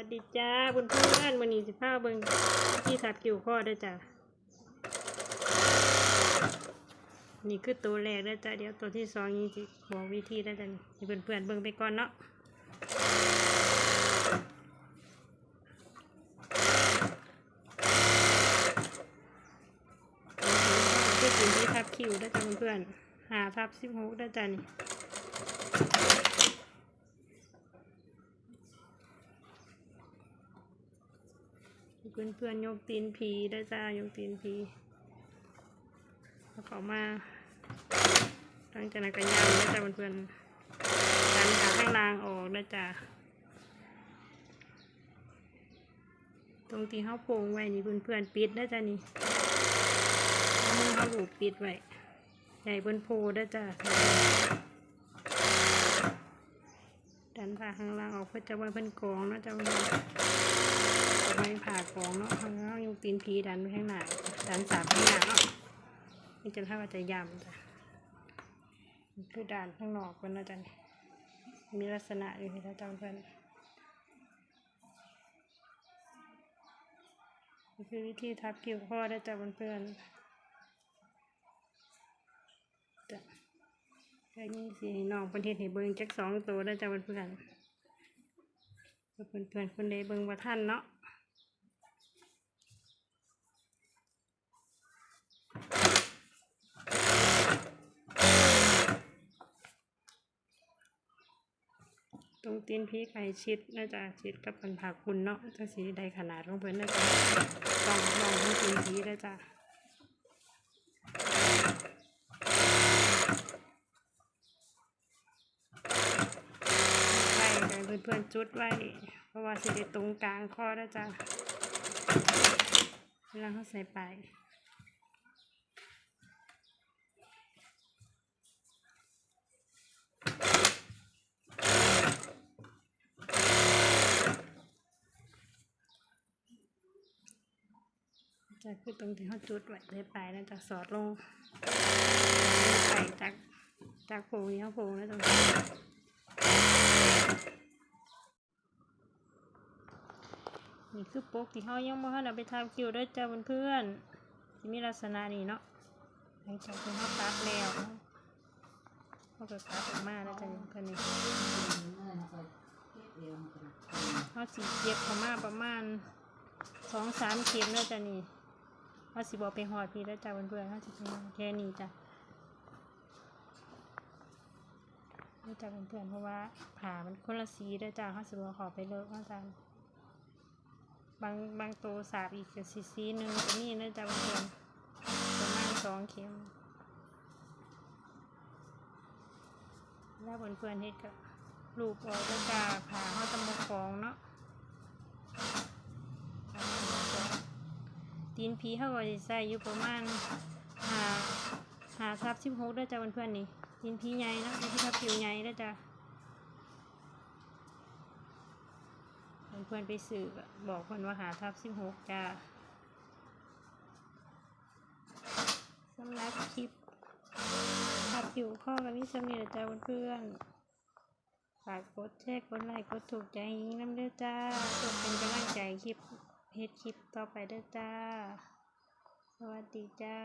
วัสดีจ้าเพื่อนเพื่อนวันนี้สิพาเบิ่งที่สัตว์กิ่วข้อได้จ้ะนี่คือตัวแรกได้จ้ะเดี๋ยวตัวที่สองนี่สิบอกวิธีได้จ้ะนี่เพื่อนเพื่อนๆเบิ่งไปก่อนเนาะคือกินที่ทับคิวได้จ้ะเพื่อนๆหาทับสิบหกได้จ้ะนี่ เพื่อนเพื่อนยกตีนผีได้จ้ายกตีนผีแล้วเขามาตั้งจากนั้นก็ย่างได้จ้าเพื่อนๆดันขาข้างล่างออกได้จ้าตรงที่เขาโปงไว้นี่เพื่อนเพื่อนปิดได้จ้านี่เอามือเขาลูบปิดไว้ใหญ่เพื่อนโพได้จ้า ดันขาข้างล่างออกเพื่อจะไว้เพื่อนกองนะจ้าเพื่อนๆไม่ผ่ากองเนาะข้างล่างยังตีนพีดันไปข้างหน้าดันสามข้างหน้าเนาะนี่จะเท่ากับจะยำจ้ะคือด่านข้างนอกกันนะจ๊ะนี่มีลักษณะอยู่ที่ท่าจำเพื่อนนี่คือวิธีทับกิ่วข้อได้จ้ะเพื่อนๆจ้ะ แค่นี้สิน้องประเทศให้เบิ้งจักสองตัวได้จ้ะเพื่อนเพื่อนเพื่อนคนใดเบิงว่าท่านเนาะตรงตีนพี่ไก่ชิดน่าจะชิดกับปันผักคุณเนาะจะสีใดขนาดของเพื่อนน่าจะลองลองตีนพี่ได้จ้ะไว้ให้ เพื่อนๆจุดไว้ เพราะว่าสิได้ตรงกลางข้อได้จ้ะเวลาเขาใส่ไปจะคือตรงที่เขาจุดไว้ใส่ไปแล้วจะสอดลงไปจากจากโพงนี้เขาโพงแล้วตรงนี้ นี่คือปกที่เขายังบ่ทันเอาไปทำคิวด้วยจ้าเพื่อนๆที่มีลักษณะนี้เนาะหลังจากที่เขาตัดแล้วเขาก็ตัดออกมาแล้วจ้ะนี่เพื่อนนี่เขาสีเย็บเข้ามาประมาณสองสามเข็มแล้วจ้ะนี่เขาสิบอกไปหอดพี่แล้วจ้าเพื่อนๆเขาสิเป็นแค่นี้จ้ะนี่จ้าเพื่อนๆเพราะว่าผ่ามันคนละสีด้วยจ้าเขาสิบอกขอไปเลิกเขาจ้า บางบางตัวสาบอีกกับซีซีหนึ่งตัวนี้นะจ๊ะเพื่อนประมาณสองเข็ม แล้วเพื่อนๆเฮ็ดกับลูกออกแล้วจ้าผ่าเขาตะมกฟองเนาะตีนผีเขาก็จะใส่อยู่ประมาณหาหาทับสิบหกด้วยจ้าเพื่อนๆนี่ตีนผีใหญ่นะตีนผีทับผิวใหญ่ด้วยจ้า เพื่อนไปสื่อก็บอกเพื่อนว่าหาทับสิบหกจ้าสำหรับคลิปทับผิวข้อกันนี่สำเร็จจ้าเพื่อนฝากกดแชร์กดไลค์กดถูกใจยิงน้ำเด้อจ้าเพื่อเป็นกำลังใจคลิปเฮ็ดคลิปต่อไปเด้อจ้า สวัสดีจ้า